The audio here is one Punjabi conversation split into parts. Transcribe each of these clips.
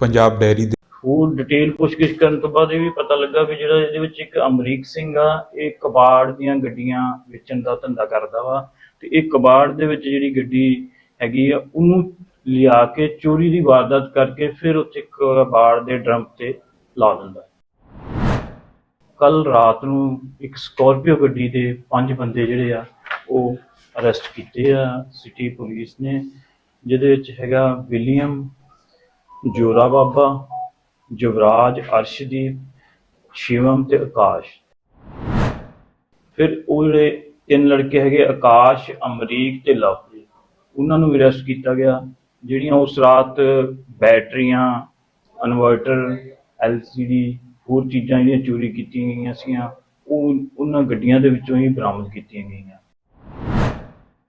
ਪੰਜਾਬ ਡੈਰੀ ਦੇ ਉਹ ਡਿਟੇਲ ਪੁੱਛਗਿੱਛ ਕਰਨ ਤੋਂ ਬਾਅਦ ਇਹ ਵੀ ਪਤਾ ਲੱਗਾ ਵੀ ਜਿਹੜਾ ਇਹਦੇ ਵਿੱਚ ਇੱਕ ਅਮਰੀਕ ਸਿੰਘ ਆ, ਇਹ ਕਬਾੜ ਦੀਆਂ ਗੱਡੀਆਂ ਵੇਚਣ ਦਾ ਧੰਦਾ ਕਰਦਾ ਵਾ ਤੇ ਇਹ ਕਬਾੜ ਦੇ ਵਿੱਚ ਜਿਹੜੀ ਗੱਡੀ ਹੈਗੀ ਆ, ਉਹਨੂੰ ਲਿਆ ਕੇ ਚੋਰੀ ਦੀ ਵਾਰਦਾਤ ਕਰਕੇ ਫਿਰ ਉੱਥੇ ਕਬਾੜ ਦੇ ਡਰਮ ਤੇ ਲਾ ਦਿੰਦਾ। ਕੱਲ ਰਾਤ ਨੂੰ ਇੱਕ ਸਕੋਰਪੀਓ ਗੱਡੀ ਦੇ ਪੰਜ ਬੰਦੇ ਜਿਹੜੇ ਆ, ਉਹ ਅਰੈਸਟ ਕੀਤੇ ਆ ਸਿਟੀ ਪੁਲਿਸ ਨੇ, ਜਿਹਦੇ ਵਿੱਚ ਹੈਗਾ ਵਿਲੀਅਮ ਜੋਰਾ ਬਾਬਾ ਯੁਵਰਾਜ ਅਰਸ਼ਦੀਪ, ਸ਼ਿਵਮ ਤੇ ਆਕਾਸ਼। ਫਿਰ ਉਹ ਜਿਹੜੇ ਤਿੰਨ ਲੜਕੇ ਹੈਗੇ, ਆਕਾਸ਼, ਅਮਰੀਕ ਤੇ ਲਵਪ੍ਰੀਤ, ਉਹਨਾਂ ਨੂੰ ਅਰੈਸਟ ਕੀਤਾ ਗਿਆ, ਜਿਹੜੀਆਂ ਉਸ ਰਾਤ ਬੈਟਰੀਆਂ, ਇਨਵਰਟਰ, ਐਲਸੀਡੀ, ਹੋਰ ਚੀਜ਼ਾਂ ਜਿਹੜੀਆਂ ਚੋਰੀ ਕੀਤੀਆਂ ਗਈਆਂ ਸੀਗੀਆਂ, ਉਹ ਉਹਨਾਂ ਗੱਡੀਆਂ ਦੇ ਵਿੱਚੋਂ ਹੀ ਬਰਾਮਦ ਕੀਤੀਆਂ ਗਈਆਂ।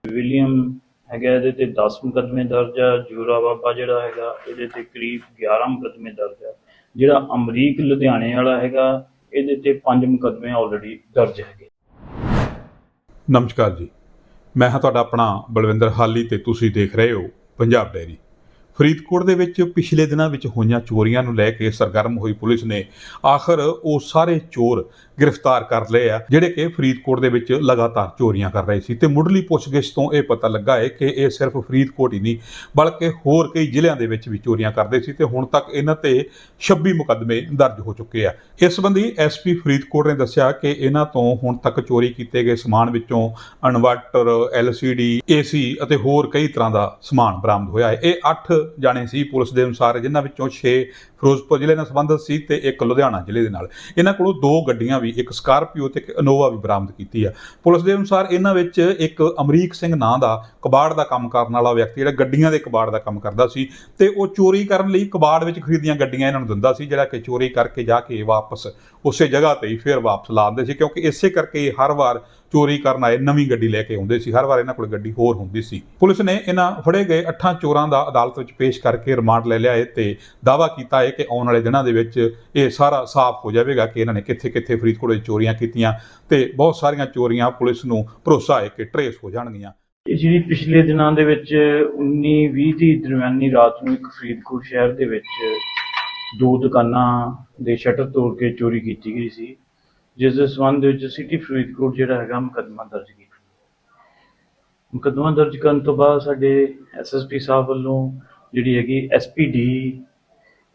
ਵਿਲੀਅਮ ਹੈਗਾ, ਇਹਦੇ ਤੇ 10 ਮੁਕੱਦਮੇ ਦਰਜ ਆ, ਜੂਰਾ ਬਾਬਾ ਜਿਹੜਾ ਹੈਗਾ, ਇਹਦੇ ਤੇ ਕਰੀਬ 11 ਮੁਕੱਦਮੇ ਦਰਜ ਆ। ਜਿਹੜਾ ਅਮਰੀਕ, ਲੁਧਿਆਣੇ ਵਾਲਾ ਹੈਗਾ, ਇਹਦੇ ਤੇ 5 ਮੁਕੱਦਮੇ ਆਲਰੇਡੀ ਦਰਜ ਹੈਗੇ। ਨਮਸਕਾਰ ਜੀ। ਮੈਂ ਹਾਂ ਤੁਹਾਡਾ ਆਪਣਾ ਬਲਵਿੰਦਰ ਹਾਲੀ ਤੇ ਤੁਸੀਂ ਦੇਖ ਰਹੇ ਹੋ ਪੰਜਾਬ ਡੈਰੀ ਫਰੀਦਕੋਟ ਦੇ ਵਿੱਚ ਪਿਛਲੇ ਦਿਨਾਂ ਵਿੱਚ ਹੋਈਆਂ ਚੋਰੀਆਂ ਨੂੰ ਲੈ ਕੇ ਸਰਗਰਮ ਹੋਈ ਪੁਲਿਸ ਨੇ ਆਖਰ ਉਹ ਸਾਰੇ ਚੋਰ ਗ੍ਰਿਫਤਾਰ ਕਰ ਲਏ ਆ, ਜਿਹੜੇ ਕਿ ਫਰੀਦਕੋਟ ਦੇ ਵਿੱਚ ਲਗਾਤਾਰ ਚੋਰੀਆਂ ਕਰ ਰਹੇ ਸੀ। ਤੇ ਮੁੱਢਲੀ ਪੁੱਛਗਿੱਛ ਤੋਂ ਇਹ ਪਤਾ ਲੱਗਾ ਹੈ ਕਿ ਇਹ ਸਿਰਫ ਫਰੀਦਕੋਟ ਹੀ ਨਹੀਂ, ਬਲਕਿ ਹੋਰ ਕਈ ਜ਼ਿਲ੍ਹਿਆਂ ਦੇ ਵਿੱਚ ਵੀ ਚੋਰੀਆਂ ਕਰਦੇ ਸੀ ਤੇ ਹੁਣ ਤੱਕ ਇਹਨਾਂ ਤੇ 26 ਮੁਕੱਦਮੇ ਦਰਜ ਹੋ ਚੁੱਕੇ ਆ। ਇਸ ਸੰਬੰਧੀ ਐਸਪੀ ਫਰੀਦਕੋਟ ਨੇ ਦੱਸਿਆ ਕਿ ਇਹਨਾਂ ਤੋਂ ਹੁਣ ਤੱਕ ਚੋਰੀ ਕੀਤੇ ਗਏ ਸਮਾਨ ਵਿੱਚੋਂ ਇਨਵਰਟਰ ਐਲਸੀਡੀ ਏਸੀ ਅਤੇ ਹੋਰ ਕਈ ਤਰ੍ਹਾਂ ਦਾ ਸਮਾਨ ਬਰਾਮਦ ਹੋਇਆ ਹੈ। ਇਹ 8 ਜਾਣੇ ਸੀ ਪੁਲਿਸ ਦੇ ਅਨੁਸਾਰ ਜਿਨ੍ਹਾਂ ਵਿੱਚੋਂ 6 ਫਿਰੋਜ਼ਪੁਰ ਜ਼ਿਲ੍ਹੇ ਨਾਲ ਸੰਬੰਧਿਤ ਸੀ ਤੇ ਇੱਕ ਲੁਧਿਆਣਾ ਜ਼ਿਲ੍ਹੇ ਦੇ ਨਾਲ। ਇਹਨਾਂ ਕੋਲੋਂ ਦੋ ਗੱਡੀਆਂ ਵੀ, ਇੱਕ ਸਕਾਰਪੀਓ ਤੇ ਇੱਕ ਇਨੋਵਾ ਵੀ ਬਰਾਮਦ ਕੀਤੀ ਆ। ਪੁਲਿਸ ਦੇ ਅਨੁਸਾਰ ਇਹਨਾਂ ਵਿੱਚ ਇੱਕ ਅਮਰੀਕ ਸਿੰਘ ਨਾਂ ਦਾ ਕਬਾੜ ਦਾ ਕੰਮ ਕਰਨ ਵਾਲਾ ਵਿਅਕਤੀ ਜਿਹੜਾ ਗੱਡੀਆਂ ਦੇ ਕਬਾੜ ਦਾ ਕੰਮ ਕਰਦਾ ਸੀ ਤੇ ਉਹ ਚੋਰੀ ਕਰਨ ਲਈ ਕਬਾੜ ਵਿੱਚ ਖਰੀਦੀਆਂ ਗੱਡੀਆਂ ਇਹਨਾਂ ਨੂੰ ਦਿੰਦਾ ਸੀ, ਜਿਹੜਾ ਕਿ ਚੋਰੀ ਕਰਕੇ ਜਾ ਕੇ ਵਾਪਸ ਉਸੇ ਜਗ੍ਹਾ ਤੇ ਹੀ ਫਿਰ ਵਾਪਸ ਲਾ ਦਿੰਦੇ ਸੀ, ਕਿਉਂਕਿ ਇਸੇ ਕਰਕੇ ਹਰ ਵਾਰ ਚੋਰੀ ਕਰਨ ਆਏ, ਨਵੀਂ ਗੱਡੀ ਲੈ ਕੇ ਆਉਂਦੇ ਸੀ, ਹਰ ਵਾਰ ਇਹਨਾਂ ਕੋਲ ਗੱਡੀ ਹੋਰ ਹੁੰਦੀ ਸੀ। ਪੁਲਿਸ ਨੇ ਇਹਨਾਂ ਫੜੇ ਗਏ ਅੱਠਾਂ ਚੋਰਾਂ ਦਾ ਅਦਾਲਤ ਵਿੱਚ ਪੇਸ਼ ਕਰਕੇ ਰਿਮਾਂਡ ਲੈ ਲਿਆ ਹੈ ਤੇ ਦਾਅਵਾ ਕੀਤਾ ਹੈ ਕਿ ਆਉਣ ਵਾਲੇ ਦਿਨਾਂ ਦੇ ਵਿੱਚ ਇਹ ਸਾਰਾ ਸਾਫ਼ ਹੋ ਜਾਵੇਗਾ ਕਿ ਇਹਨਾਂ ਨੇ ਕਿੱਥੇ-ਕਿੱਥੇ ਫਰੀਦਕੋਟ ਵਿੱਚ ਚੋਰੀਆਂ ਕੀਤੀਆਂ ਤੇ ਬਹੁਤ ਸਾਰੀਆਂ ਚੋਰੀਆਂ ਪੁਲਿਸ ਨੂੰ ਭਰੋਸਾ ਹੈ ਕਿ ਟਰੇਸ ਹੋ ਜਾਣਗੀਆਂ। ਇਹ ਜਿਹੜੀ ਪਿਛਲੇ ਦਿਨਾਂ ਦੇ ਵਿੱਚ 19-20 ਦੀ ਦਰਮਿਆਨੀ ਰਾਤ ਨੂੰ ਇੱਕ ਫਰੀਦਕੋਟ ਸ਼ਹਿਰ ਦੇ ਵਿੱਚ ਦੋ ਦੁਕਾਨਾਂ ਦੇ ਸ਼ਟਰ ਤੋੜ ਕੇ ਚੋਰੀ ਕੀਤੀ ਗਈ ਸੀ, ਜਿਸ ਦੇ ਸੰਬੰਧ ਵਿੱਚ ਸਿਟੀ ਫਰੀਦਕੋਟ ਜਿਹੜਾ ਹੈਗਾ ਮੁਕੱਦਮਾ ਦਰਜ ਕੀਤਾ। ਮੁਕੱਦਮਾ ਦਰਜ ਕਰਨ ਤੋਂ ਬਾਅਦ ਸਾਡੇ ਐਸਐਸਪੀ ਸਾਹਿਬ ਵੱਲੋਂ ਜਿਹੜੀ ਹੈਗੀ ਐਸਪੀਡੀ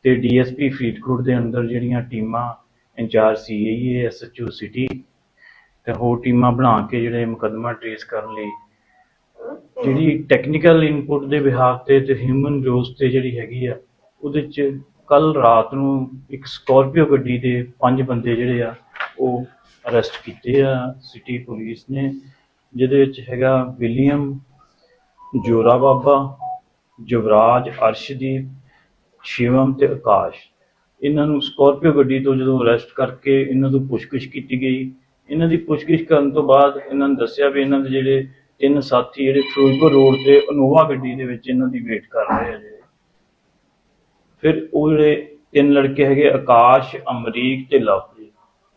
ਤੇ ਡੀਐਸਪੀ ਫਰੀਦਕੋਟ ਦੇ ਅੰਦਰ ਜਿਹੜੀਆਂ ਟੀਮਾਂ ਇੰਚਾਰਜ ਸੀਏਏ ਐਸਐਚਓ ਸਿਟੀ ਤੇ ਹੋਰ ਟੀਮਾਂ ਬਣਾ ਕੇ ਜਿਹੜੇ ਮੁਕੱਦਮਾ ਟ੍ਰੇਸ ਕਰਨ ਲਈ, ਜਿਹੜੀ ਟੈਕਨੀਕਲ ਇਨਪੁਟ ਦੇ ਵਿਹਾਰ ਤੇ ਤੇ ਹਿਊਮਨ ਰਿਸੋਰਸ ਤੇ ਜਿਹੜੀ ਹੈਗੀ ਆ, ਉਹਦੇ ਚ ਕੱਲ ਰਾਤ ਨੂੰ ਇੱਕ ਸਕੋਰਪੀਓ ਗੱਡੀ ਦੇ ਪੰਜ ਬੰਦੇ ਜਿਹੜੇ ਆ, ਉਹ ਅਰੈਸਟ ਕੀਤੇ ਆ, ਸਿਟੀ ਪੁਲਿਸ ਨੇ, ਜਿਹਦੇ ਵਿੱਚ ਹੈਗਾ ਵਿਲੀਅਮ ਜੋਰਾ ਬਾਬਾ, ਯੁਵਰਾਜ, ਅਰਸ਼ਦੀਪ ਸ਼ਿਵਮ ਤੇ ਆਕਾਸ਼। ਇਹਨਾਂ ਨੂੰ ਸਕੋਰਪੀਓ ਗੱਡੀ ਤੋਂ ਜਦੋਂ ਅਰੈਸਟ ਕਰਕੇ ਇਹਨਾਂ ਤੋਂ ਪੁੱਛਗਿੱਛ ਕੀਤੀ ਗਈ। ਇਹਨਾਂ ਦੀ ਪੁੱਛਗਿੱਛ ਕਰਨ ਤੋਂ ਬਾਅਦ ਇਹਨਾਂ ਨੇ ਦੱਸਿਆ ਵੀ ਇਹਨਾਂ ਦੇ ਜਿਹੜੇ ਤਿੰਨ ਸਾਥੀ ਜਿਹੜੇ ਫਿਰੋਜ਼ਪੁਰ ਰੋਡ ਤੇ ਅਨੋਵਾ ਗੱਡੀ ਦੇ ਵਿੱਚ ਇਹਨਾਂ ਦੀ ਵੇਟ ਕਰ ਰਹੇ ਆ ਜਿਹੜੇ ਫਿਰ ਉਹ ਜਿਹੜੇ ਤਿੰਨ ਲੜਕੇ ਹੈਗੇ ਆਕਾਸ਼, ਅਮਰੀਕ ਤੇ ਲਵਪ੍ਰੀਤ,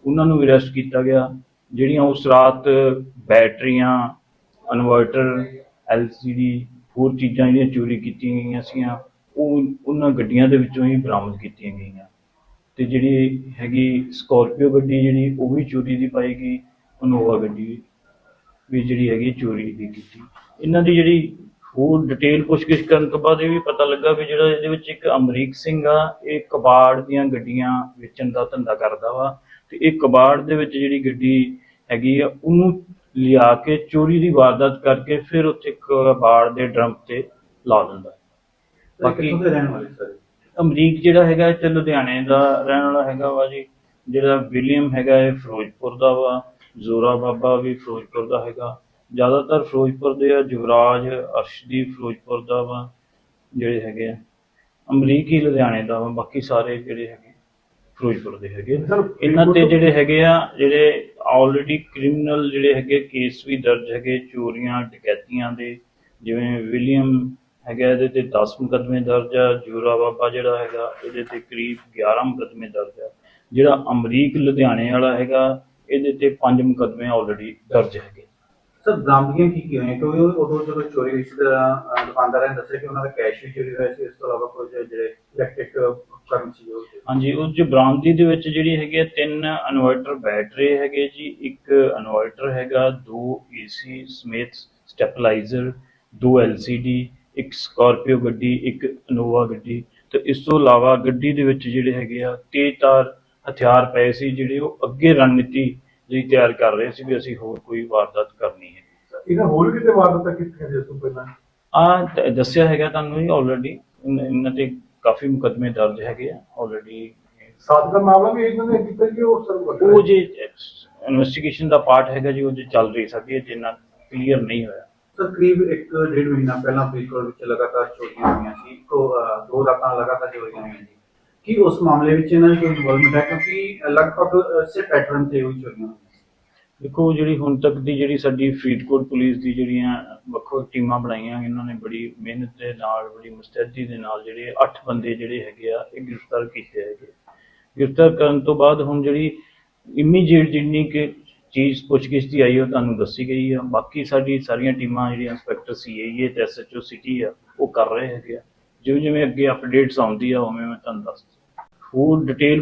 ਉਹਨਾਂ ਨੂੰ ਅਰੈਸਟ ਕੀਤਾ ਗਿਆ। ਜਿਹੜੀਆਂ ਉਸ ਰਾਤ ਬੈਟਰੀਆਂ, ਇਨਵਰਟਰ, ਐਲਸੀਡੀ, ਹੋਰ ਚੀਜ਼ਾਂ ਜਿਹੜੀਆਂ ਚੋਰੀ ਕੀਤੀਆਂ ਗਈਆਂ ਸੀਗੀਆਂ ਉਹ ਉਹਨਾਂ ਗੱਡੀਆਂ ਦੇ ਵਿੱਚੋਂ ਹੀ ਬਰਾਮਦ ਕੀਤੀਆਂ ਗਈਆਂ। ਤੇ ਜਿਹੜੀ ਹੈਗੀ ਸਕੋਰਪੀਓ ਗੱਡੀ ਜਿਹੜੀ, ਉਹ ਵੀ ਚੋਰੀ ਦੀ ਪਾਈ ਗਈ। ਅਨੋਵਾ ਗੱਡੀ ਵੀ ਜਿਹੜੀ ਹੈਗੀ ਚੋਰੀ ਦੀ ਕੀਤੀ। ਇਹਨਾਂ ਦੀ ਜਿਹੜੀ ਹੋਰ ਡਿਟੇਲ ਪੁੱਛਗਿੱਛ ਕਰਨ ਤੋਂ ਬਾਅਦ ਇਹ ਵੀ ਪਤਾ ਲੱਗਾ ਵੀ ਜਿਹੜਾ ਇਹਦੇ ਵਿੱਚ ਇੱਕ ਅਮਰੀਕ ਸਿੰਘ ਆ, ਇਹ ਕਬਾੜ ਦੀਆਂ ਗੱਡੀਆਂ ਵੇਚਣ ਦਾ ਧੰਦਾ ਕਰਦਾ ਵਾ। ਤੇ ਇਹ ਕਬਾੜ ਦੇ ਵਿੱਚ ਜਿਹੜੀ ਗੱਡੀ ਹੈਗੀ ਆ, ਉਹਨੂੰ ਲਿਆ ਕੇ ਚੋਰੀ ਦੀ ਵਾਰਦਾਤ ਕਰਕੇ ਫਿਰ ਉੱਥੇ ਕਬਾੜ ਦੇ ਡਰਮ ਤੇ ਲਾ ਦਿੰਦਾ। ਬਾਕੀ ਕਿੱਥੋਂ ਦੇ ਰਹਿਣ ਵਾਲੇ ਸਰ ਅਮਰੀਕ ਜਿਹੜਾ ਹੈਗਾ ਇਹ ਤੇ ਲੁਧਿਆਣੇ ਦਾ ਰਹਿਣ ਵਾਲਾ ਹੈਗਾ ਵਾ ਜੀ। ਜਿਹੜਾ ਵਿਲੀਅਮ ਹੈਗਾ ਇਹ ਫਿਰੋਜ਼ਪੁਰ ਦਾ ਵਾ ਜ਼ੋਰਾ ਬਾਬਾ ਵੀ ਫਿਰੋਜ਼ਪੁਰ ਦਾ ਹੈਗਾ। ਜ਼ਿਆਦਾਤਰ ਫਿਰੋਜ਼ਪੁਰ ਦੇ ਆ ਯੁਵਰਾਜ ਅਰਸ਼ਦੀਪ ਫਿਰੋਜ਼ਪੁਰ ਦਾ ਵਾ ਜਿਹੜੇ ਹੈਗੇ ਆ। ਅਮਰੀਕ ਹੀ ਲੁਧਿਆਣੇ ਦਾ ਵਾ ਬਾਕੀ ਸਾਰੇ ਜਿਹੜੇ ਹੈਗੇ ਫਿਰੋਜ਼ਪੁਰ ਦੇ ਹੈਗੇ ਸਰ ਇਹਨਾਂ ਤੇ ਜਿਹੜੇ ਹੈਗੇ ਆ ਜਿਹੜੇ ਆਲਰੇਡੀ ਕ੍ਰਿਮੀਨਲ ਜਿਹੜੇ ਹੈਗੇ ਕੇਸ ਵੀ ਦਰਜ ਹੈਗੇ ਚੋਰੀਆਂ ਡਕੈਤੀਆਂ ਦੇ ਜਿਵੇਂ ਵਿਲੀਅਮ ਹੈਗਾ ਇਹਦੇ ਤੇ 10 ਮੁਕੱਦਮੇ ਦਰਜ ਆ ਜੂਰਾ ਬਾਬਾ ਜਿਹੜਾ ਹੈਗਾ ਇਹਦੇ ਤੇ ਕਰੀਬ 11 ਮੁਕੱਦਮੇ ਦਰਜ ਆ। ਜਿਹੜਾ ਅਮਰੀਕ ਲੁਧਿਆਣੇ ਵਾਲਾ ਹੈਗਾ ਇਹਦੇ ਤੇ 5 ਮੁਕੱਦਮੇ ਆਲਰੇਡੀ ਦਰਜ ਹੈਗੇ। ਸਰ ਬਰਾਮਦਗੀਆਂ ਕੀ ਕੀ ਹੋਈਆਂ? ਕਿਉਂਕਿ ਉਹ- ਉਦੋਂ ਜਦੋਂ ਚੋਰੀ ਹੋਈ ਸੀ ਤਾਂ ਦੁਕਾਨਦਾਰਾਂ ਨੇ ਦੱਸਿਆ ਕਿ ਉਹਨਾਂ ਦਾ ਕੈਸ਼ ਵੀ ਚੋਰੀ ਹੋਇਆ ਸੀ ਇਸ ਤੋਂ ਇਲਾਵਾ ਕੁਝ ਜਿਹੜੇ ਇਲੈਕਟ੍ਰਿਕ ਉਪਕਰਨ ਸੀ ਉਹ ਹਾਂਜੀ ਉਸ ਚ ਬਰਾਮਦੀ ਦੇ ਵਿੱਚ ਜਿਹੜੀ ਹੈਗੀ ਆ ਤਿੰਨ ਇਨਵਰਟਰ ਬੈਟਰੀ ਹੈਗੇ ਜੀ ਇੱਕ ਇਨਵਰਟਰ ਹੈਗਾ ਦੋ ਏਸੀ ਸਮੇਤ ਸਟੈਪਲਾਈਜ਼ਰ ਦੋ ਐਲਸੀਡੀ ਇੱਕ ਸਕਾਰਪੀਓ ਗੱਡੀ ਇੱਕ ਇਨੋਵਾ ਗੱਡੀ ਤੇ ਇਸ ਤੋਂ ਇਲਾਵਾ ਗੱਡੀ ਦੇ ਵਿੱਚ ਜਿਹੜੇ ਹੈਗੇ ਆ ਤੇਜ਼ਧਾਰ ਹਥਿਆਰ ਪਏ ਸੀ ਜਿਹੜੇ ਉਹ ਅੱਗੇ ਰਣਨੀਤੀ ਜਿਹੜੀ ਤਿਆਰ ਕਰ ਰਹੇ ਸੀ ਵੀ ਅਸੀਂ ਹੋਰ ਕੋਈ ਵਾਰਦਾਤ ਕਰਨੀ ਹੈ। ਇਹਨਾਂ ਹੋਰ ਕਿਤੇ ਵਾਰਦਾਤਾਂ ਕੀਤੀਆਂ ਜਿਸ ਤੋਂ ਪਹਿਲਾਂ? ਆ ਦੱਸਿਆ ਹੈਗਾ ਤੁਹਾਨੂੰ ਜੀ ਆਲਰੇਡੀ ਇਹਨਾਂ ਤੇ ਕਾਫੀ ਮੁਕੱਦਮੇ ਦਰਜ ਹੈਗੇ ਆ ਆਲਰੇਡੀ ਸਾਦਗਾ ਮਾਮਲਾ ਵੀ ਇਹਨਾਂ ਨੇ ਕੀਤਾ ਕਿ ਉਹ ਸਰ ਉਹ ਜੇ ਇਨਵੈਸਟੀਗੇਸ਼ਨ ਦਾ ਪਾਰਟ ਹੈਗਾ ਜੀ ਉਹ ਜੇ ਚੱਲ ਰਹੀ ਸਾਡੀ ਅਜੇ ਨਾ ਕਲੀਅਰ ਨਹੀਂ ਹੋਇਆ। ਸਰ, ਕਰੀਬ ਇੱਕ ਡੇਢ ਮਹੀਨਾ ਪਹਿਲਾਂ ਫਰੀਦਕੋਟ ਵਿੱਚ ਲਗਾਤਾਰ ਚੋਰੀਆਂ ਹੋਈਆਂ ਸੀ। ਇੱਕੋ ਦੋ ਰਾਤਾਂ ਲਗਾਤਾਰ ਚੋਰੀਆਂ ਹੋਈਆਂ ਸੀ। ਕੀ ਉਸ ਮਾਮਲੇ ਵਿੱਚ ਇਹਨਾਂ ਦੀ ਕੋਈ ਇਨਵੋਲਵਮੈਂਟ ਹੈ? ਕਿਉਂਕਿ ਲਗਭਗ ਇਸੇ ਪੈਟਰਨ ਤੇ ਹੋਈ ਚੋਰੀਆਂ ਹੋਈਆਂ ਦੇਖੋ, ਜਿਹੜੀ ਹੁਣ ਤੱਕ ਦੀ ਜਿਹੜੀ ਸਾਡੀ ਫਰੀਦਕੋਟ ਪੁਲਿਸ ਦੀ ਜਿਹੜੀਆਂ ਵੱਖੋ ਟੀਮਾਂ ਬਣਾਈਆਂ, ਇਹਨਾਂ ਨੇ ਬੜੀ ਮਿਹਨਤ ਦੇ ਨਾਲ, ਬੜੀ ਮੁਸਤੈਦੀ ਦੇ ਨਾਲ ਜਿਹੜੇ 8 ਬੰਦੇ ਜਿਹੜੇ ਹੈਗੇ ਆ, ਇਹ ਗ੍ਰਿਫਤਾਰ ਕੀਤੇ ਹੈਗੇ। ਗ੍ਰਿਫਤਾਰ ਕਰਨ ਤੋਂ ਬਾਅਦ ਹੁਣ ਜਿਹੜੀ ਇਮੀਡੀਏਟ ਜਿੰਨੀ ਕਿ ਚੀਜ਼ ਪੁੱਛਗਿੱਛ ਦੀ ਆਈ ਉਹ ਤੁਹਾਨੂੰ ਦੱਸੀ ਗਈ ਆ। ਬਾਕੀ ਸਾਡੀ ਸਾਰੀਆਂ ਟੀਮਾਂ, ਜਿਹੜੀਆਂ ਇੰਸਪੈਕਟਰ ਸੀਆਈਏ ਤੇ ਐਸਐਚਓ ਸਿਟੀ ਆ, ਉਹ ਕਰ ਰਹੇ ਹੈਗੇ ਆ। ਜਿਵੇਂ ਜਿਵੇਂ ਅੱਗੇ ਅਪਡੇਟਸ ਆਉਂਦੀ ਆ ਉਵੇਂ ਮੈਂ ਤੁਹਾਨੂੰ ਦੱਸ ਹੋਰ ਡਿਟੇਲ